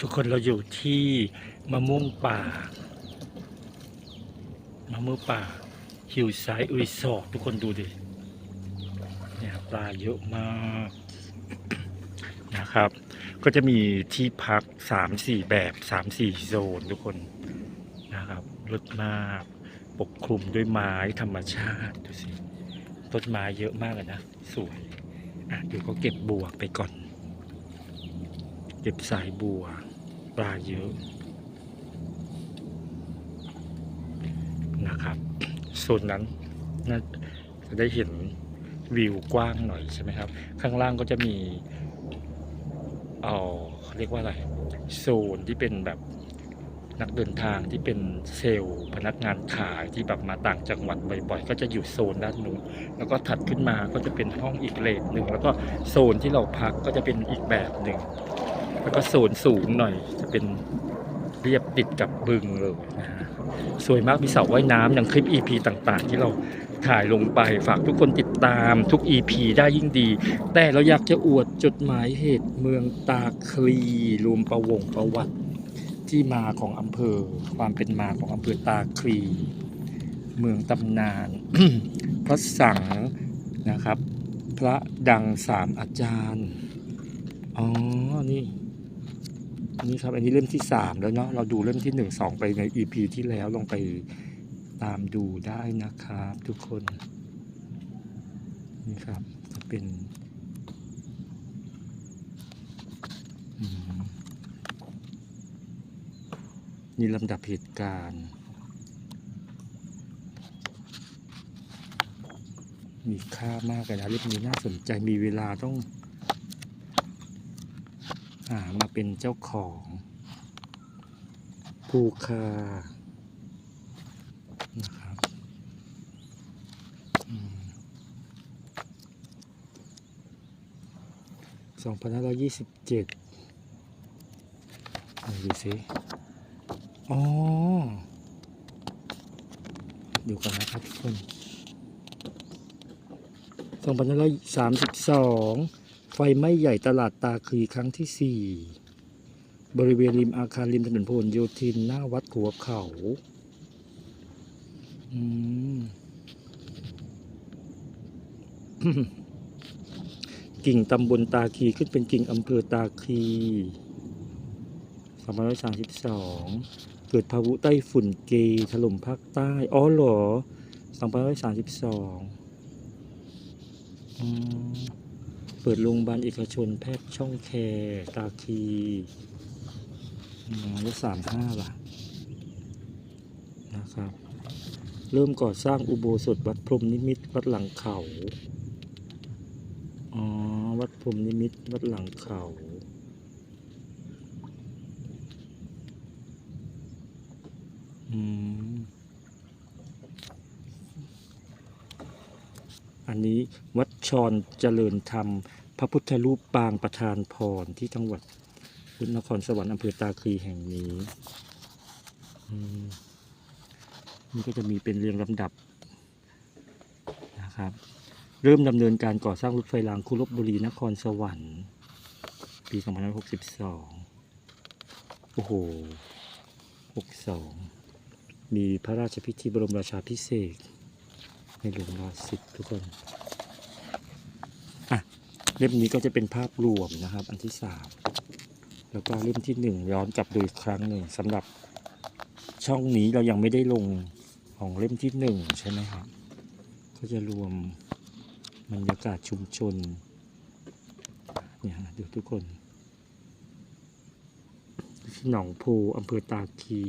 ทุกคนเราอยู่ที่มะม่วงป่ามะม่วงป่าหิวไซด์รีสอร์ททุกคนดูดิเนี่ยปลาเยอะมากนะครับ ก็จะมีที่พักสามสี่แบบสามสี่โซนทุกคนนะครับรดมากปกคลุมด้วยไม้ธรรมชาติดูสิต้นไม้เยอะมากเลยนะ สวยอะเดี๋ยวก็เก็บบัวไปก่อน เก็บสายบัว ปลาเยอะนะครับส่วนนั้นน่าจะได้เห็นวิวกว้างหน่อยใช่ไหมครับ ข้างล่างก็จะมีเออเขาเรียกว่าอะไรโซนที่เป็นแบบนักเดินทางที่เป็นเซลล์พนักงานขายที่แบบมาต่างจังหวัดบ่อยๆ ก็จะอยู่โซนด้านนู้นแล้วก็ถัดขึ้นมาก็จะเป็นห้องอีกเลนหนึ่งแล้วก็โซนที่เราพักก็จะเป็นอีกแบบหนึ่ง แล้วก็โซนสูงหน่อยจะเป็นเรียบติดกับบึงเลยนะฮะสวยมากมีเสาว่ายน้ำอย่างคลิป EP ต่างๆ ที่เราถ่ายลงไปฝากทุกคนติดตามทุก EP ได้ยิ่งดี แต่เราอยากจะอวดจดหมายเหตุเมืองตาคลีรวมประวงประวัติที่มาของอำเภอ ความเป็นมาของอำเภอตาคลี เมืองตำนาน พระสังนะครับ พระดังสามอาจารย์ อ๋อ นี่ นี่ครับ อันนี้เล่มที่สามแล้วเนาะเราดูเล่มที่หนึ่งสองไปใน EP ที่แล้วลองไปตามดูได้นะครับ ทุกคน นี่ครับจะเป็นนี่ลำดับเหตุการณ์ มีค่ามากเลยนะเล่มนี้น่าสนใจมีเวลาต้อง มาเป็นเจ้าของภูคานะครับสองพันห้าร้อยยี่สิบเจ็ดดูสิอ๋อดี๋ยวกันนะครับทุกคน2532 ไฟไหม้ใหญ่ตลาดตาคลีครั้งที่ 4 บริเวณริมอาคารริมถนนพหลโยธินหน้าวัดขัวเขาอืมกิ่งตำบลตาคีขึ้นเป็นกิ่งอำเภอตาคี2532 เกิดพายุไต้ฝุ่นเกถล่มภาคใต้ อ๋อเหรอ2532อืม ปิดโรงพยาบาลเอกชนแพทย์ช่องแคตาคีอืมแล้ว35ล่ะนะครับ เริ่มก่อสร้างอุโบสถวัดพรมนิมิตวัดหลังเขาอ๋อวัดพรมนิมิตวัดหลังเขาอืม อันนี้วัดชรเจริญธรรม พระพุทธรูปปางประธานพรที่จังหวัดนครสวรรค์อำเภอตาคลีแห่งนี้นี่ก็จะมีเป็นเรียงลำดับนะครับ เริ่มดำเนินการก่อสร้างรถไฟรางคุรบบุรีนครสวรรค์ ปี2562 โอ้โห 62 มีพระราชพิธีบรมราชาพิเศษ ในหลวงรัชสิบทุกคนอะเล่มนี้ก็จะเป็นภาพรวมนะครับ อันที่สามแล้วก็เล่มที่หนึ่งย้อนกลับดูอีกครั้งหนึ่งสำหรับช่องนี้เรายังไม่ได้ลงของเล่มที่หนึ่งใช่ไหมครับ ก็จะรวมบรรยากาศชุมชนเนี่ยฮะดูทุกคนที่หนองโพอำเภอตาคี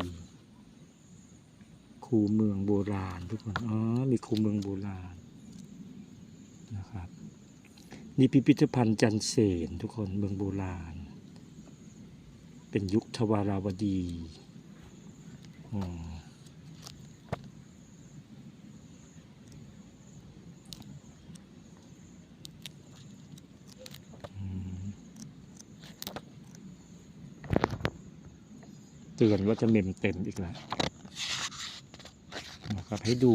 คูเมืองโบราณ ทุกคน อ๋อ มีคูเมืองโบราณนะครับ นี่พิพิธภัณฑ์จันเสนทุกคนเมืองโบราณ เป็นยุคทวาราวดีอ๋ออืมเตือนว่าจะเมมเต็มอีกแล้ว นะครับให้ดู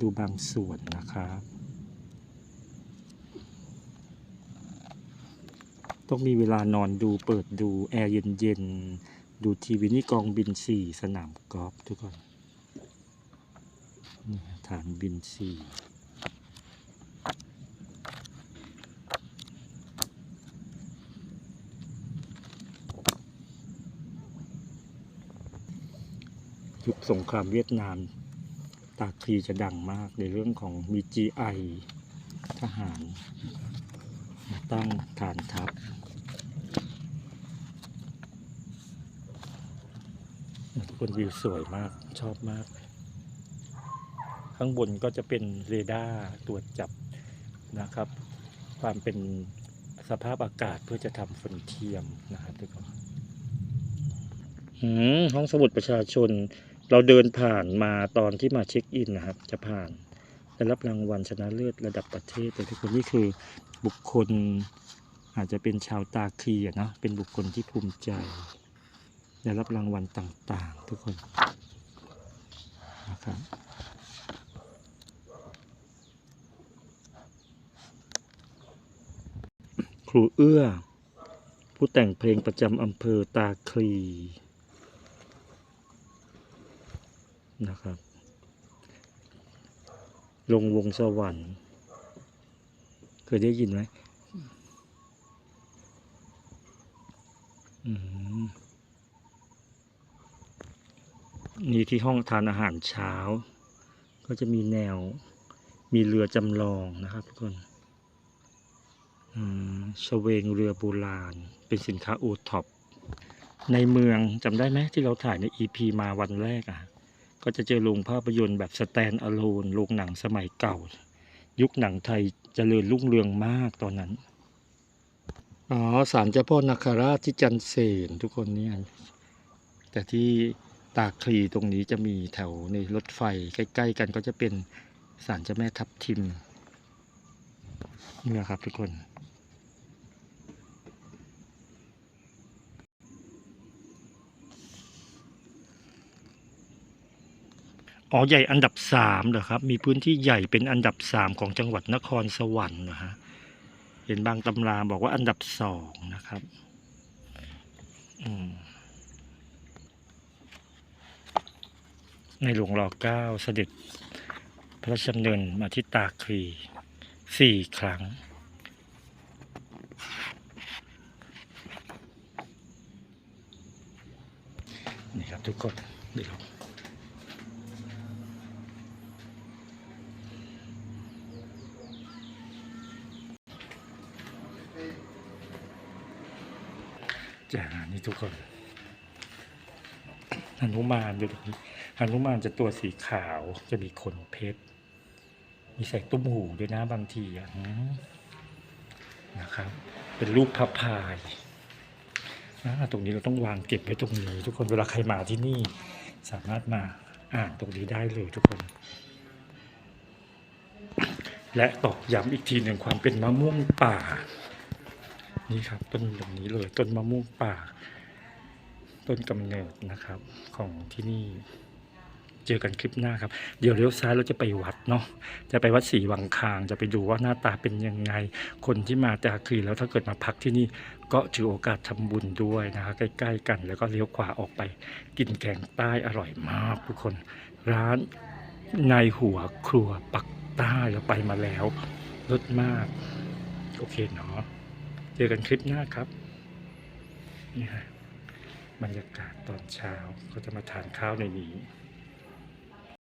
ดูบางส่วนนะครับ ต้องมีเวลานอนดูเปิดดู แอร์เย็นๆ ดูทีวีนี่กองบินสี่สนามกอล์ฟทุกคน ฐานบินสี่ สงครามเวียดนาม ตาคลีจะดังมากในเรื่องของมี GI ทหารมาตั้งฐานทัพทุกคนวิวสวยมากชอบมาก ข้างบนก็จะเป็นเรดาร์ตรวจจับนะครับ ความเป็นสภาพอากาศเพื่อจะทำฝนเทียมนะครับทุกคนห้องสมุดประชาชน เราเดินผ่านมาตอนที่มาเช็คอินนะครับ จะผ่านได้รับรางวัลชนะเลิศระดับประเทศแต่ทุกคนนี่คือบุคคลอาจจะเป็นชาวตาคลีอะนะเป็นบุคคลที่ภูมิใจ ได้รับรางวัลต่างๆ ทุกคนนะครับครูเอื้อ ผู้แต่งเพลงประจำอำเภอตาคลี นะครับ ลงวงสวรรค์เคยได้ยินไหมอืมนี่ที่ห้องทานอาหารเช้า ก็จะมีแนว มีเรือจำลองนะครับทุกคนอืมชเวงเรือโบราณ เป็นสินค้าโอท็อปในเมืองจำได้ไหมที่เราถ่ายใน EP มาวันแรกอะ ก็จะเจอโรงภาพยนตร์แบบสแตนอะโลนโรงหนังสมัยเก่า ยุคหนังไทยเจริญรุ่งเรืองมากตอนนั้น อ๋อศาลเจ้าพ่อนาคาราชที่จันเสนทุกคนเนี่ยแต่ที่ตาคลีตรงนี้จะมีแถวในรถไฟใกล้ ๆ กันก็จะเป็นศาลเจ้าแม่ทับทิมนี่แหละครับทุกคน อ๋อใหญ่อันดับสามเหรอครับ มีพื้นที่ใหญ่เป็นอันดับสามของจังหวัดนครสวรรค์นะฮะเห็นบางตำราบอกว่าอันดับสองนะครับในหลวงรอเก้าเสด็จพระราชดำเนินมาที่ตาคลีสี่ครั้ง นี่ครับทุกคนเดี๋ยว จ้านี่ทุกคนหนุมานอยู่ตรงนี้หนุมานจะตัวสีขาวจะมีขนเพชร มีใส่ตุ้มหูด้วยนะบางทีอะนะครับ เป็นรูปพระพายนะตรงนี้เราต้องวางเก็บไว้ตรงนี้ ทุกคนเวลาใครมาที่นี่ สามารถมาอ่านตรงนี้ได้เลยทุกคน และตอกย้ำอีกทีหนึ่งความเป็นมะม่วงป่า นี่ครับต้นตรงนี้เลยต้นมะม่วงป่า ต้นกำเนิดนะครับ ของที่นี่ เจอกันคลิปหน้าครับ เดี๋ยวเลี้ยวซ้ายเราจะไปวัดเนาะจะไปวัดศรีวังคาง จะไปดูว่าหน้าตาเป็นยังไง คนที่มาจากคือแล้วถ้าเกิดมาพักที่นี่ ก็ถือโอกาสทำบุญด้วยนะคะใกล้ ๆ กัน แล้วก็เลี้ยวขวาออกไป กินแกงใต้อร่อยมากทุกคนร้านในหัวครัวปักใต้เราไปมาแล้วรสมาก โอเคเนาะ เจอกันคลิปหน้าครับนี่ฮะบรรยากาศตอนเช้าก็จะมาทานข้าวในนี้